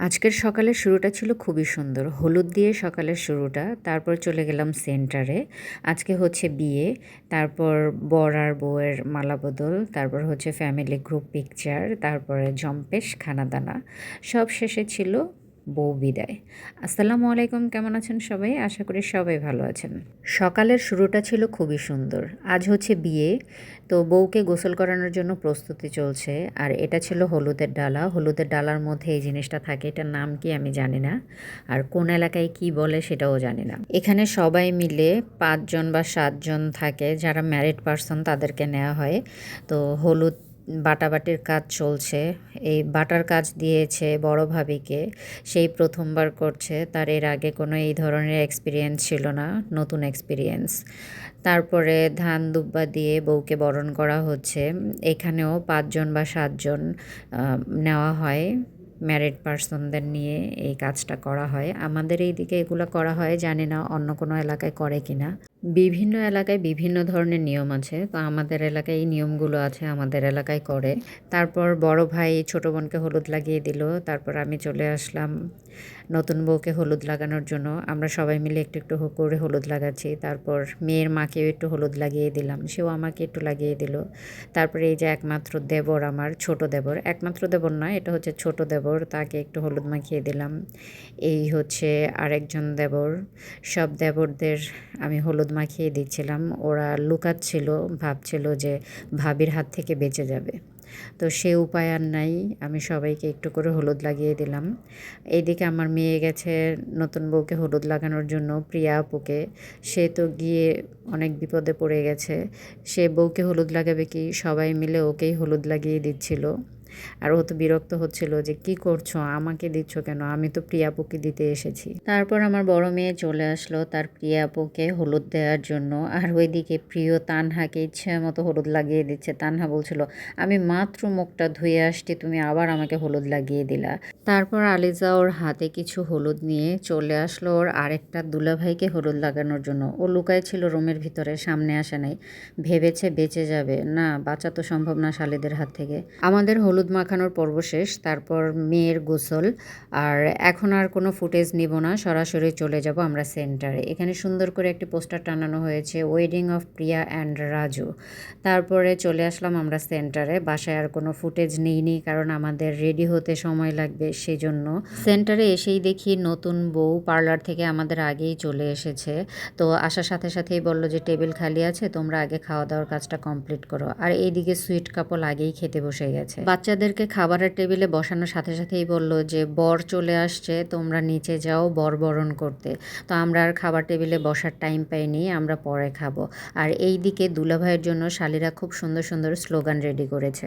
আজকের সকালের শুরুটা ছিল খুবই সুন্দর। হলুদ দিয়ে সকালের শুরুটা, তারপর চলে গেলাম সেন্টারে। আজকে হচ্ছে বিয়ে, তারপর বর আর বউয়ের মালা বদল, তারপর হচ্ছে ফ্যামিলি গ্রুপ পিকচার তারপরে জম্পেশ, খানাদানা। সব শেষে ছিল বউ বিদায়। আসসালামু আলাইকুম, কেমন আছেন সবাই? আশা করি সবাই ভালো আছেন। সকালের শুরুটা ছিল খুবই সুন্দর। আজ হচ্ছে বিয়ে, তো বউকে গোসল করানোর জন্য প্রস্তুতি চলছে। আর এটা ছিল হলুদের ডালা। হলুদের ডালার মধ্যে এই জিনিসটা থাকে, এটার নাম কি আমি জানি না। আর কোন এলাকায় কি বলে সেটাও জানি না। এখানে সবাই মিলে পাঁচজন বা সাতজন থাকে, যারা ম্যারিড পারসন তাদেরকে নেওয়া হয়। তো হলুদ বাটাবাটির কাজ চলছে। এই বাটার কাজ দিয়েছে বড় ভাবিকে। সেই প্রথমবার করছে। তার এর আগে কোনো এই ধরনের এক্সপিরিয়েন্স ছিল না, নতুন এক্সপিরিয়েন্স তারপরে ধান দুব্বা দিয়ে বউকে বরণ করা হচ্ছে। এখানেও পাঁচজন বা সাতজন নেওয়া হয়। ম্যারিড পার্সনদের নিয়ে এই কাজটা করা হয়। আমাদের এই দিকে এগুলো করা হয়, জানি না অন্য কোনো এলাকায় করে কি না বিভিন্ন এলাকায় বিভিন্ন ধরনের নিয়ম আছে। তো আমাদের এলাকায় এই নিয়মগুলো আছে, আমাদের এলাকায় করে। তারপর বড় ভাই ছোট বোনকে হলুদ লাগিয়ে দিল। তারপর আমি চলে আসলাম নতুন বউকে হলুদ লাগানোর জন্য। আমরা সবাই মিলে একটু একটু করে হলুদ লাগাচ্ছি। তারপর মেয়ের মাকেও একটু হলুদ লাগিয়ে দিলাম। সেও আমাকে একটু লাগিয়ে দিল। তারপরে এই যে একমাত্র দেবর আমার, ছোট দেবর। একমাত্র দেবর নয়, এটা হচ্ছে ছোট দেবর। তাকে একটু হলুদ মাখিয়ে দিলাম। এই হচ্ছে আরেকজন দেবর। সব দেবরদের আমি হলুদ মাখিয়ে দিচ্ছিলাম ওরা লুকাচ্ছিল, ভাবছিল যে ভাবির হাত থেকে বেঁচে যাবে। তো সে উপায় আর নাই, আমি সবাইকে একটু করে হলুদ লাগিয়ে দিলাম। এইদিকে আমার মেয়ে গেছে নতুন বউকে হলুদ লাগানোর জন্য, প্রিয়া আপুকে। সে তো গিয়ে অনেক বিপদে পড়ে গেছে। সে বউকে হলুদ লাগাবে কি? সবাই মিলে ওকেই হলুদ লাগিয়ে দিচ্ছিল। আর ও তো বিরক্ত হচ্ছিল যে, কি করছ? আমাকে দিচ্ছ কেন? আমি তো প্রিয়াপুকে দিতে এসেছি। তারপর আমার বড় মেয়ে চলে আসলো তার প্রিয়াপুকে হলুদ দেওয়ার জন্য। আর ওইদিকে প্রিয় তানহাকে ইচ্ছে মতো হলুদ লাগিয়ে দিচ্ছে। তানহা বলছিল, আমি মাত্র মুখটা ধুয়ে আসছি, তুমি আবার আমাকে হলুদ লাগিয়ে দিলা। তারপর আলিজা ওর হাতে কিছু হলুদ নিয়ে চলে আসলো ওর আরেকটা দুলাভাইকে হলুদ লাগানোর জন্য। ও লুকায় ছিল রুমের ভিতরে, সামনে আসে নাই। ভেবেছে বেঁচে যাবে। না, বাঁচা তো সম্ভব না শালিদের হাত থেকে। আমাদের হলুদ হলুদ মাখানোর পর্ব শেষ, তারপর মেয়ের গোসল। আর এখন আর কোনো ফুটেজ নিব না, সরাসরি চলে যাব আমরা সেন্টারে। এখানে সুন্দর করে একটি পোস্টার টানানো হয়েছে wedding of Priya and Raju তারপরে চলে আসলাম আমরা সেন্টারে, বাসায় আর কোনো ফুটেজ নিইনি, কারণ আমাদের রেডি হতে সময় লাগবে সেই জন্য সেন্টারে এসেই দেখি নতুন বউ পার্লার থেকে আমাদের আগেই চলে এসেছে। তো আসার সাথে সাথেই বলল যে, টেবিল খালি আছে, তোমরা আগে খাওয়া দাওয়ার কাজটা কমপ্লিট করো। আর এইদিকে সুইট কাপল আগেই খেতে বসে গেছে। বাচ্চা বাচ্চাদেরকে খাবারের টেবিলে বসানোর সাথে সাথেই বলল যে, বর চলে আসছে, তোমরা নিচে যাও, বর বরণ করতে। তো আমরা আর খাবার টেবিলে বসার টাইম পাইনি, আমরা পরে খাব। আর এই দিকে দুলাভাইয়ের জন্য শালিরা খুব সুন্দর সুন্দর স্লোগান রেডি করেছে।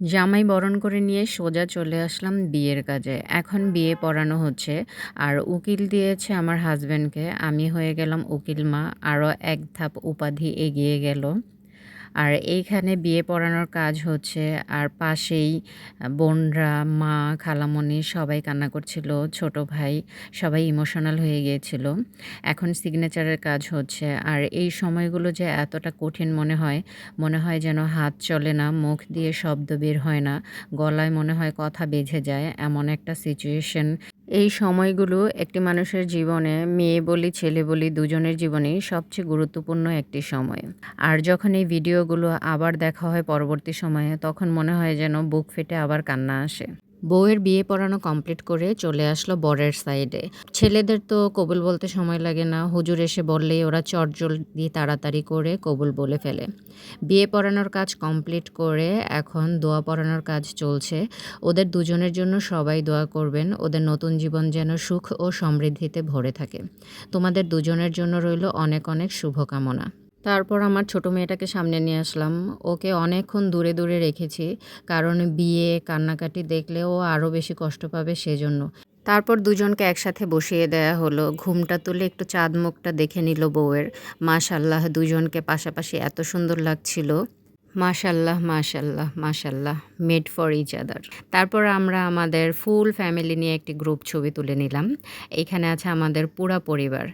জামাই বরণ করে নিয়ে সোজা চলে আসলাম বিয়ের কাজে। এখন বিয়ে পড়ানো হচ্ছে। আর উকিল দিয়েছে আমার হাজব্যান্ডকে আমি হয়ে গেলাম উকিল মা। আরও এক ধাপ উপাধি এগিয়ে গেল। আর এইখানে বিয়ে পড়ানোর কাজ হচ্ছে। আর পাশেই বোনরা, মা, খালামণি সবাই কান্না করছিল, ছোট ভাই সবাই ইমোশনাল হয়ে গিয়েছিল। এখন সিগনেচারের কাজ হচ্ছে। আর এই সময়গুলো যে এতটা কঠিন মনে হয় মনে হয় যেন হাত চলে না, মুখ দিয়ে শব্দ বের হয় না, গলায় মনে হয় কথা বেঁধে যায়, এমন একটা সিচুয়েশন এই সময়গুলো একটি মানুষের জীবনে, মেয়ে বলি, ছেলে বলি, দুজনের জীবনেই সবচেয়ে গুরুত্বপূর্ণ একটি সময়। আর যখন এই ভিডিওগুলো আবার দেখা হয় পরবর্তী সময়ে, তখন মনে হয় যেন বুক ফেটে আবার কান্না আসে। বউয়ের বিয়ে পড়ানো কমপ্লিট করে চলে আসলো বরের সাইডে ছেলেদের তো কবুল বলতে সময় লাগে না, হুজুর এসে বললেই ওরা চটজল দিয়ে তাড়াতাড়ি করে কবুল বলে ফেলে। বিয়ে পড়ানোর কাজ কমপ্লিট করে এখন দোয়া পড়ানোর কাজ চলছে। ওদের দুজনের জন্য সবাই দোয়া করবেন, ওদের নতুন জীবন যেন সুখ ও সমৃদ্ধিতে ভরে থাকে। তোমাদের দুজনের জন্য রইল অনেক অনেক শুভকামনা। তারপর আমার ছোট মেয়েটাকে সামনে নিয়ে আসলাম। ওকে অনেকক্ষণ দূরে দূরে রেখেছি, কারণ বিয়ে, কান্নাকাটি দেখলে ও আরও বেশি কষ্ট পাবে সেজন্য। তারপর দুজনকে একসাথে বসিয়ে দেয়া হলো। ঘুমটা তুলে একটু চাঁদ মুখটা দেখে নিল বউয়ের। মাশাল্লাহ, দুজনকে পাশাপাশি এত সুন্দর লাগছিল। মাশাল্লাহ মাশাল্লাহ মাশাল্লাহ মেড ফর ইচ আদার তারপর আমরা আমাদের ফুল ফ্যামিলি নিয়ে একটি গ্রুপ ছবি তুলে নিলাম। এখানে আছে আমাদের পুরা পরিবার।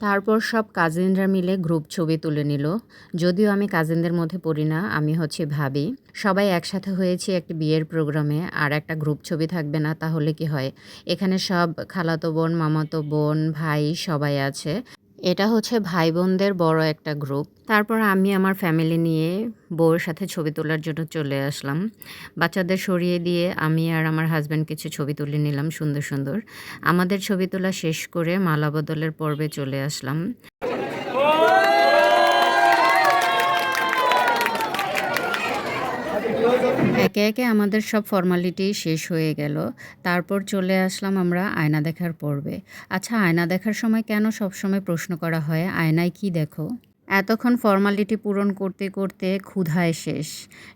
তারপর সব কাজিনরা মিলে গ্রুপ ছবি তুলে নিল। যদিও আমি কাজিনদের মধ্যে পড়ি না, আমি হচ্ছে ভাবি, সবাই একসাথে হয়েছি একটি বিয়ের প্রোগ্রামে, আর একটা গ্রুপ ছবি থাকবে না, তাহলে কি হয়? এখানে সব খালাতো বোন, মামাতো বোন, ভাই সবাই আছে। এটা হচ্ছে ভাই বোনদের বড় একটা গ্রুপ। তারপর আমি আমার ফ্যামিলি নিয়ে বউয়ের সাথে ছবি তোলার জন্য চলে আসলাম। বাচ্চাদের সরিয়ে দিয়ে আমি আর আমার হাজব্যান্ড কিছু ছবি তুলে নিলাম সুন্দর সুন্দর। আমাদের ছবি তোলা শেষ করে মালা বদলের পর্বে চলে আসলাম। একে একে আমাদের সব ফর্মালিটি শেষ হয়ে গেল। তারপর চলে আসলাম আমরা আয়না দেখার পর্বে। আচ্ছা আয়না দেখার সময় কেন সব সময় প্রশ্ন করা হয়? আয়নায় কি দেখো? এতক্ষণ ফর্মালিটি পূরণ করতে করতে ক্ষুধায় শেষ।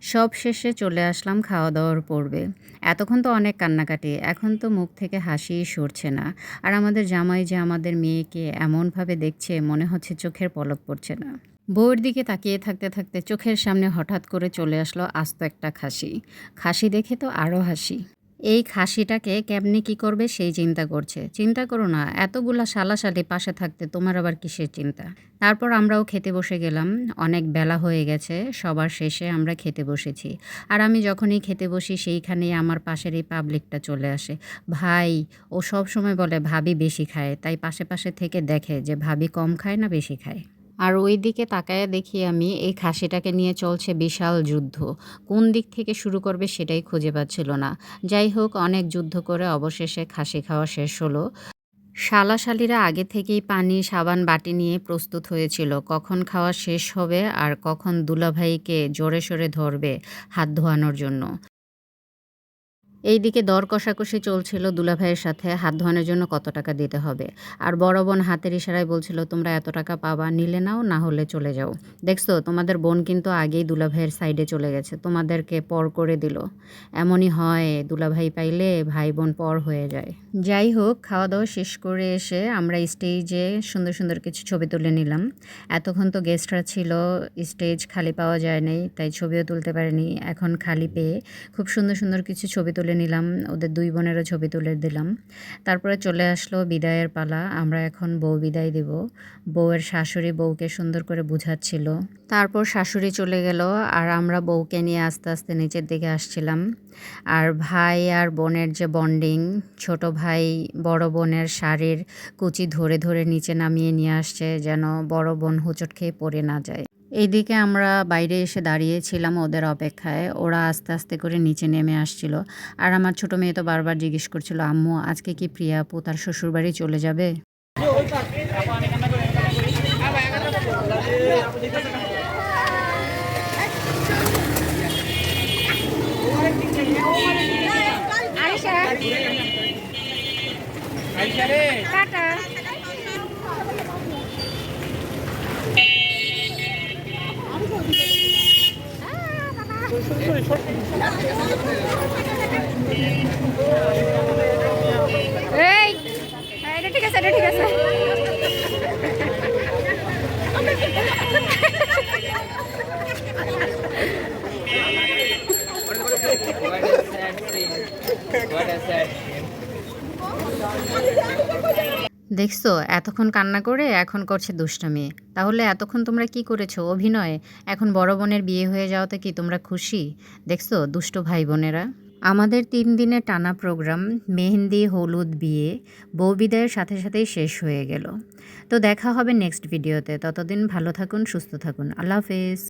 সব শেষে চলে আসলাম খাওয়া দাওয়ার পর্বে। এতক্ষণ তো অনেক কান্নাকাটি, এখন তো মুখ থেকে হাসিই সরছে না। আর আমাদের জামাই যে আমাদের মেয়েকে এমনভাবে দেখছে, মনে হচ্ছে চোখের পলক পড়ছে না। বউয়ের দিকে তাকিয়ে থাকতে থাকতে চোখের সামনে হঠাৎ করে চলে আসলো আস্ত একটা খাসি। খাসি দেখে তো আরও হাসি। এই খাসিটাকে কেমনি কি করবে সেই চিন্তা করছে। চিন্তা করো না, এতগুলা সালাসালি পাশে থাকতে তোমার আবার কিসের চিন্তা? তারপর আমরাও খেতে বসে গেলাম। অনেক বেলা হয়ে গেছে, সবার শেষে আমরা খেতে বসেছি। আর আমি যখনই খেতে বসি সেইখানেই আমার পাশের এই পাবলিকটা চলে আসে। ভাই, ও সব সময় বলে, ভাবি বেশি খায়। তাই পাশে পাশে থেকে দেখে যে ভাবি কম খায় না বেশি খায়। আর ওই দিকে তাকায় দেখি আমি, এই খাসিটাকে নিয়ে চলছে বিশাল যুদ্ধ। কোন দিক থেকে শুরু করবে সেটাই খুঁজে পাচ্ছিল না। যাই হোক, অনেক যুদ্ধ করে অবশেষে খাসি খাওয়া শেষ হলো। শালাশালিরা আগে থেকেই পানি, সাবান, বাটি নিয়ে প্রস্তুত হয়েছিল। কখন খাওয়া শেষ হবে আর কখন দুলাভাইকে জোরে সোরে ধরবে হাত ধোয়ানোর জন্য। এইদিকে দর কষাকষি চলছিল দুলাভাইয়ের সাথে, হাত ধোয়ানোর জন্য কত টাকা দিতে হবে। আর বড় বোন হাতের ইশারায় বলছিল, তোমরা এত টাকা পাবা, নিলে নাও, না হলে চলে যাও। দেখছ, তোমাদের বোন কিন্তু আগেই দুলাভাইয়ের সাইডে চলে গেছে, তোমাদেরকে পর করে দিল। এমনই হয়, দুলাভাই পাইলে ভাই বোন পর হয়ে যায়। যাই হোক খাওয়া দাওয়া শেষ করে এসে আমরা স্টেজে সুন্দর সুন্দর কিছু ছবি তুলে নিলাম। এতক্ষণ তো গেস্টরা ছিল, স্টেজ খালি পাওয়া যায় নাই, তাই ছবিও তুলতে পারিনি, এখন খালি পেয়ে খুব সুন্দর সুন্দর কিছু ছবি তুলে নিলাম, ওদের দুই বোনেরও ছবি তুলে দিলাম। তারপরে চলে আসলো বিদায়ের পালা, আমরা এখন বউ বিদায় দিব। বউয়ের শাশুড়ি বউকে সুন্দর করে বুঝাচ্ছিল। তারপর শাশুড়ি চলে গেল, আর আমরা বউকে নিয়ে আস্তে আস্তে নিচের দিকে আসছিলাম। আর ভাই আর বোনের যে বন্ডিং, ছোট ভাই বড় বোনের শাড়ির কুচি ধরে ধরে নিচে নামিয়ে নিয়ে আসছে, যেন বড় বোন হোঁচট খেয়ে পড়ে না যায়। এইদিকে আমরা বাইরে এসে দাঁড়িয়েছিলাম ওদের অপেক্ষায়। ওরা আস্তে আস্তে করে নিচে নেমে আসছিল। আর আমার ছোট মেয়ে তো বারবার জিজ্ঞেস করছিল আম্মু আজকে কি প্রিয়া আপু তার শ্বশুরবাড়ি চলে যাবে? টাটা। এই হ্যাঁ, এটা ঠিক আছে এটা ঠিক আছে। দেখছ, এতক্ষণ কান্না করে এখন করছে দুষ্টামি। তাহলে এতক্ষণ তোমরা কি করেছ? অভিনয়? এখন বড় বোনের বিয়ে হয়ে যাওয়াতে কি তোমরা খুশি? দেখছ, দুষ্ট ভাই বোনেরা? আমাদের তিন দিনের টানা প্রোগ্রাম, মেহেন্দি, হলুদ, বিয়ে, বউ বিদায়ের সাথে সাথেই শেষ হয়ে গেল। তো দেখা হবে নেক্সট ভিডিওতে। ততদিন ভালো থাকুন, সুস্থ থাকুন। আল্লাহ হাফেজ।